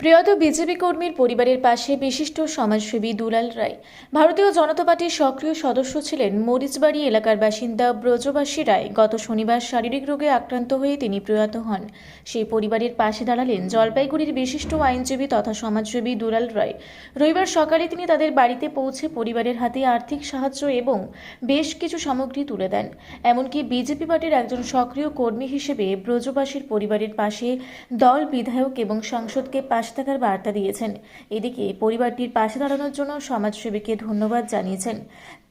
প্রয়াত বিজেপি কর্মীর পরিবারের পাশে বিশিষ্ট সমাজসেবী দুলাল রায়। ভারতীয় জনতা পার্টির সক্রিয় সদস্য ছিলেন মরিচবাড়ি এলাকার বাসিন্দা ব্রজবাসী রায়। গত শনিবার শারীরিক রোগে আক্রান্ত হয়ে তিনি প্রয়াত হন। সেই পরিবারের পাশে দাঁড়ালেন জলপাইগুড়ির বিশিষ্ট আইনজীবী তথা সমাজসেবী দুলাল রায়। রবিবার সকালে তিনি তাদের বাড়িতে পৌঁছে পরিবারের হাতে আর্থিক সাহায্য এবং বেশ কিছু সামগ্রী তুলে দেন। এমনকি বিজেপি পার্টির একজন সক্রিয় কর্মী হিসেবে ব্রজবাসীর পরিবারের পাশে দল বিধায়ক এবং সাংসদকে পাশে থাকার বার্তা দিয়েছেন। এদিকে পরিবারটির পাশে দাঁড়ানোর জন্য সমাজসেবীকে ধন্যবাদ জানিয়েছেন।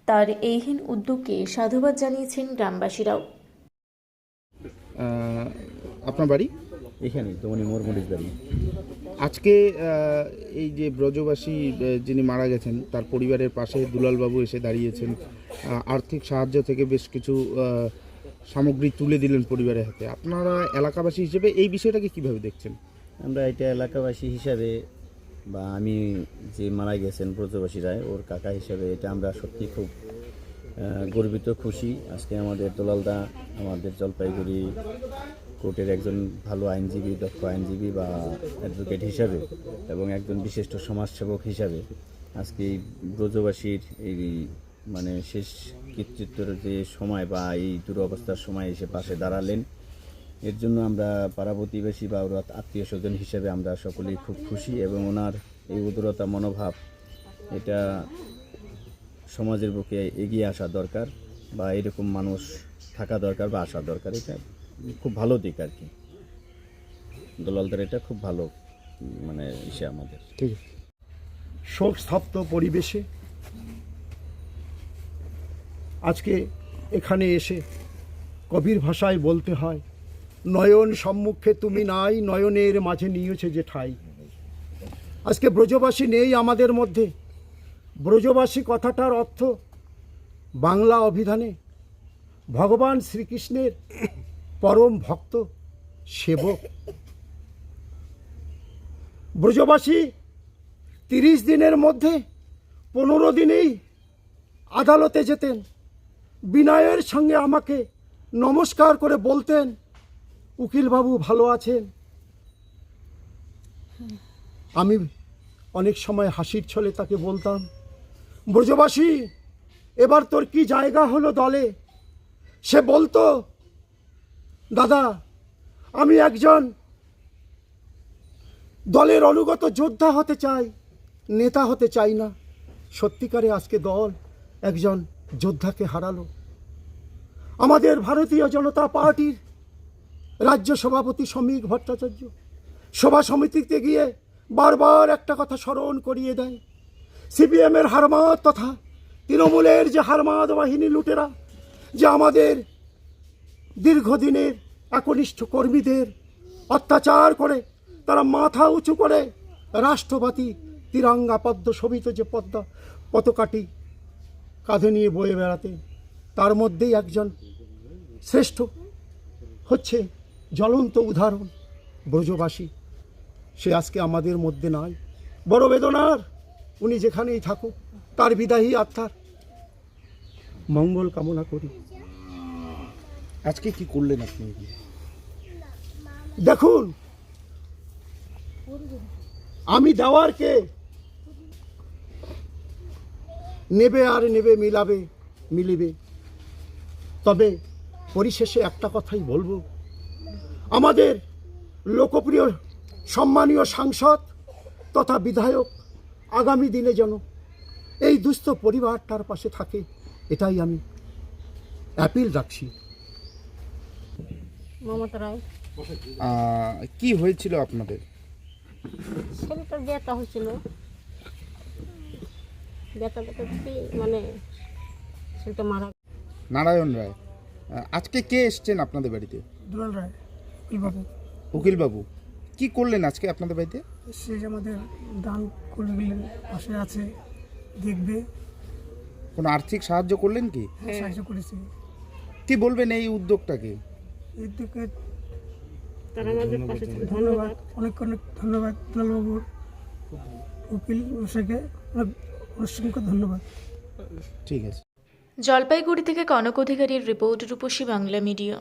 তার এইহীন উদ্যোগকে সাধুবাদ জানিয়েছেন গ্রামবাসীরাও। আপনার বাড়ি? এখানে দমনি মোরমরিচ বাড়ি। আজকে এই যে ব্রজবাসী যিনি মারা গেছেন তার পরিবারের পাশে দুলালবাবু এসে দাঁড়িয়েছেন। আর্থিক সাহায্য থেকে বেশ কিছু সামগ্রী তুলে দিলেন পরিবারের হাতে। আপনারা এলাকাবাসী হিসেবে এই বিষয়টাকে কীভাবে দেখছেন? আমরা এটা এলাকাবাসী হিসাবে বা আমি যে মারা গেছেন ব্রজবাসী রায় ওর কাকা হিসাবে এটা আমরা সত্যি খুব গর্বিত, খুশি। আজকে আমাদের দোলালদা, আমাদের জলপাইগুড়ি কোর্টের একজন ভালো আইনজীবী, দক্ষ আইনজীবী বা অ্যাডভোকেট হিসাবে এবং একজন বিশিষ্ট সমাজসেবক হিসাবে আজকে এই ব্রজবাসীর এই মানে শেষ কৃতিত্বের যে সময় বা এই দুরবস্থার সময় এসে পাশে দাঁড়ালেন। এর জন্য আমরা পাড়া প্রতিবেশী বা আত্মীয় স্বজন হিসেবে আমরা সকলেই খুব খুশি এবং ওনার এই উদারতা মনোভাব, এটা সমাজের বুকে এগিয়ে আসা দরকার বা এরকম মানুষ থাকা দরকার বা আসা দরকার, এটা খুব ভালো দিক আর কি। দলালদের এটা খুব ভালো মানে ইসে আমাদের। ঠিক শোক স্তব্ধ পরিবেশে আজকে এখানে এসে কবির ভাষায় বলতে হয় নয়ন সম্মুখে তুমি নাই, নয়নের মাঝে নিয়েছে যে ঠাই। আজকে ব্রজবাসী নেই আমাদের মধ্যে। ব্রজবাসী কথাটার অর্থ বাংলা অভিধানে ভগবান শ্রীকৃষ্ণের পরম ভক্ত, সেবক। ব্রজবাসী তিরিশ দিনের মধ্যে পনেরো দিনেই আদালতে যেতেন। বিনয়ের সঙ্গে আমাকে নমস্কার করে বলতেন উকিলবাবু ভালো আছেন? আমি অনেক সময় হাসির ছলে তাকে বলতাম, ব্রজবাসী, এবার তোর কি জায়গা হলো দলে? সে বলতো, দাদা, আমি একজন দলের অনুগত যোদ্ধা হতে চাই, নেতা হতে চাই না। সত্যিকারে আজকে দল একজন যোদ্ধাকে হারালো। আমাদের ভারতীয় জনতা পার্টির রাজ্য সভাপতি শ্রমিক ভট্টাচার্য। সভা সমিতিতে গিয়ে বারবার একটা কথা স্মরণ করিয়ে দেয়। সিপিএমের হারমাদ তথা তৃণমূলের যে হারমাদ বাহিনী লুটেরা, যে আমাদের দীর্ঘদিনের একনিষ্ঠ কর্মীদের অত্যাচার করে, তারা মাথা উঁচু করে রাষ্ট্রপতি তিরঙ্গা পদ্ম শোভিত যে পদ্মা পতাকাটি কাঁধে নিয়ে বয়ে বেড়াতে তার মধ্যেই একজন শ্রেষ্ঠ হচ্ছে জ্বলন্ত উদাহরণ ব্রজবাসী। সে আজকে আমাদের মধ্যে নাই। বড় বেদনার উনি যেখানেই থাকুক তার বিদায়ী আত্মার। মঙ্গল কামনা করি। আজকে কি করলেন আপনি? দেখুন আমি দেওয়ারকে নেবে আর নেবে মিলাবে মিলিবে। তবে পরিশেষে একটা কথাই বলব। আমাদের লোকপ্রিয় সম্মানীয় সাংসদ তথা বিধায়ক আগামী দিনে যেন এই দুস্থ পরিবারটার পাশে থাকে এটাই আমি অ্যাপিল রাখছি। মমতা রায়। কি হয়েছিল আপনাদের? ছেলেটার ব্যথা হয়েছিল। ব্যথা ব্যথা মানে ছেলেটা মারা নারায়ণ রায় আজকে কে এসছেন আপনাদের বাড়িতে? দুলাল রায় উকিলবাবু। উকিলবাবু কি করলেন আজকে আপনাদের বাড়িতে? সে যে আমাদের দান করে দিলেন পাশে আছে দেখবে। কোনো আর্থিক সাহায্য করলেন কি? সাহায্য করেছে। কি বলবেন এই উদ্যোগটাকে? এর দিকে তারা আমাদের পাশে ছিল ধন্যবাদ ধন্যবাদ অনেক অনেক ধন্যবাদ দুলালবাবুর উকিল মশাইকে অনেক অসংখ্য ধন্যবাদ। ঠিক আছে। জলপাইগুড়ি থেকে কনক অধিকারীর রিপোর্ট রূপসী বাংলা মিডিয়া।